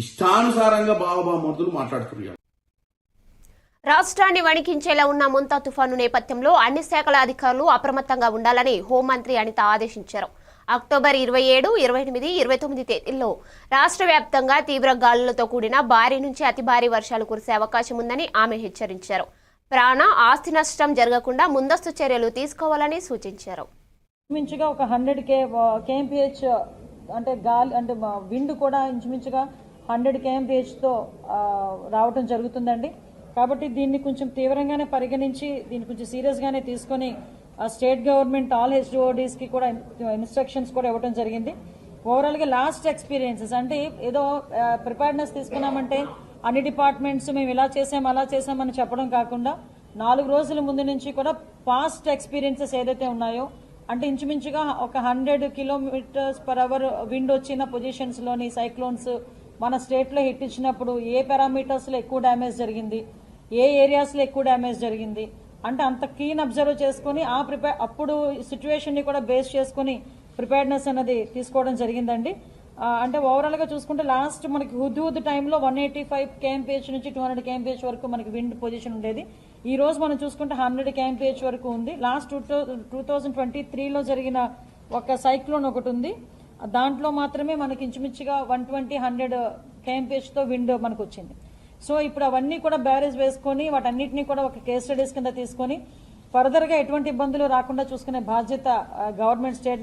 ఇష్టానుసారంగా బావబామర్దులు మాట్లాడుతున్నారు. రాష్ట్రాన్ని వణికించేలా ఉన్న ముంతా తుఫాను నేపథ్యంలో అన్ని శాఖల అధికారులు అప్రమత్తంగా ఉండాలని హోంమంత్రి అనిత ఆదేశించారు. అక్టోబర్ ఇరవై ఏడు ఇరవై ఎనిమిది ఇరవై తొమ్మిది తేదీల్లో రాష్ట్ర వ్యాప్తంగా తీవ్ర గాలులతో కూడిన భారీ నుంచి అతి భారీ వర్షాలు కురిసే అవకాశం ఉందని ఆమె హెచ్చరించారు. ప్రాణ ఆస్తి నష్టం జరగకుండా ముందస్తు చర్యలు తీసుకోవాలని సూచించారు. ఇంచుమించుగా ఒక హండ్రెడ్ కే కేఎంపిహెచ్ అంటే గాలి అంటే విండ్ కూడా ఇంచుమించుగా హండ్రెడ్ కేఎంపీహెచ్తో రావటం జరుగుతుందండి. కాబట్టి దీన్ని కొంచెం తీవ్రంగానే పరిగణించి దీన్ని కొంచెం సీరియస్గానే తీసుకొని స్టేట్ గవర్నమెంట్ ఆల్ హెచ్డిఓడీస్కి కూడా ఇన్స్ట్రక్షన్స్ కూడా ఇవ్వడం జరిగింది. ఓవరాల్గా లాస్ట్ ఎక్స్పీరియన్సెస్ అంటే ఏదో ప్రిపేర్నెస్ తీసుకున్నామంటే అన్ని డిపార్ట్మెంట్స్ మేము ఇలా చేసాం అలా చేసామని చెప్పడం కాకుండా నాలుగు రోజుల ముందు నుంచి కూడా పాస్ట్ ఎక్స్పీరియన్సెస్ ఏదైతే ఉన్నాయో అంటే ఇంచుమించుగా ఒక hundred kilometres per hour wind వచ్చిన పొజిషన్స్లోని సైక్లోన్స్ మన స్టేట్లో హిట్ ఇచ్చినప్పుడు ఏ పారామీటర్స్లో ఎక్కువ డ్యామేజ్ జరిగింది? ఏ ఏరియాస్లో ఎక్కువ డ్యామేజ్ జరిగింది? అంటే అంత క్లీన్ అబ్జర్వ్ చేసుకుని ఆ ప్రిపేర్ అప్పుడు సిచ్యువేషన్ని కూడా బేస్ చేసుకుని ప్రిపేర్నెస్ అనేది తీసుకోవడం జరిగిందండి. అంటే ఓవరాల్గా చూసుకుంటే లాస్ట్ మనకి హుద్ హుద్ టైంలో వన్ ఎయిటీ ఫైవ్ కేఎంపీహెచ్ నుంచి టూ హండ్రెడ్ కేఎంపీహెచ్ వరకు మనకి విండ్ పొజిషన్ ఉండేది. ఈ రోజు మనం చూసుకుంటే హండ్రెడ్ కేఎంపీహెచ్ వరకు ఉంది. Last two two thousand twenty త్రీలో జరిగిన ఒక సైక్లోన్ ఒకటి ఉంది. దాంట్లో మాత్రమే మనకి ఇంచుమించుగా వన్ ట్వంటీ హండ్రెడ్ క్యాంపేజ్తో విండ్ మనకు వచ్చింది సో ఇప్పుడు అవన్నీ కూడా బ్యారేజ్ వేసుకొని వాటన్నిటిని కూడా ఒక కేస్ స్టడీస్ కింద తీసుకొని ఫర్దర్గా ఎటువంటి ఇబ్బందులు రాకుండా చూసుకునే బాధ్యత గవర్నమెంట్ స్టేట్